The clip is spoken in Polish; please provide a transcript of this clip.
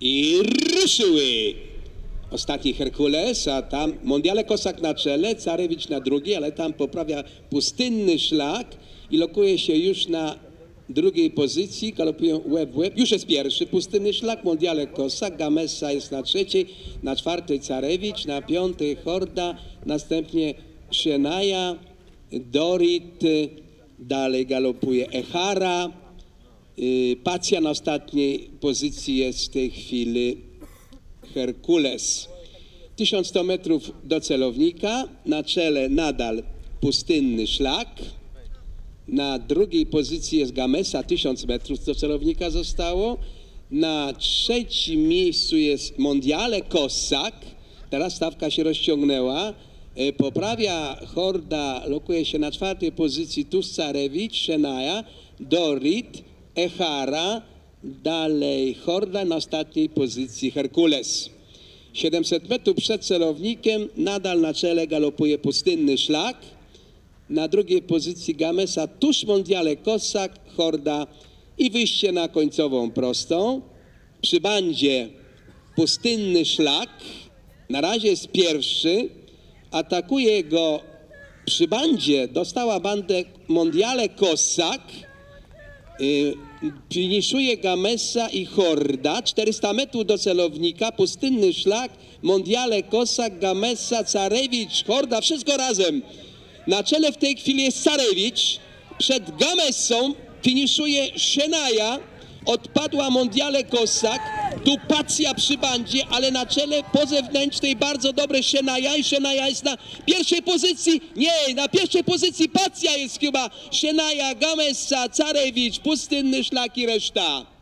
I ruszyły! Ostatni Herkules, a tam Mondiale Kosak na czele, Carewicz na drugi, ale tam poprawia pustynny szlak i lokuje się już na drugiej pozycji, galopują łeb w łeb. Już jest pierwszy pustynny szlak, Mondiale Kosak, Gamesa jest na trzeciej, na czwartej Carewicz, na piątej Horda, następnie Szenaja, Dorit, dalej galopuje Echara, y, Pacja na ostatniej pozycji jest w tej chwili Herkules. 1100 metrów do celownika, na czele nadal pustynny szlak. Na drugiej pozycji jest Gamesa, 1000 metrów do celownika zostało. Na trzecim miejscu jest Mondiale Kossak. Teraz stawka się rozciągnęła. E, Poprawia Horda, lokuje się na czwartej pozycji Tuscarewicz, Szenaja, Dorit, Echara, dalej Horda na ostatniej pozycji Herkules. 700 metrów przed celownikiem, nadal na czele galopuje pustynny szlak. Na drugiej pozycji Gamesa, tuż Mondiale Kossak, Horda i wyjście na końcową prostą. Przy bandzie pustynny szlak, na razie jest pierwszy, atakuje go przy bandzie, dostała bandę Mondiale Kossak, Y, Finiszuje Gamesa i Horda, 400 metrów do celownika, pustynny szlak, Mondiale, Kosak, Gamesa, Carewicz, Horda, wszystko razem. Na czele w tej chwili jest Carewicz, przed Gamesą finiszuje Szenaja, odpadła Mondiale Kosak, tu Pacja przy bandzie, ale na czele po zewnętrznej bardzo dobre Szenaja i Szenaja jest na pierwszej pozycji, nie, na pierwszej pozycji Pacja jest chyba, Szenaja, Gamesa, Carewicz, Pustynny Szlak i reszta.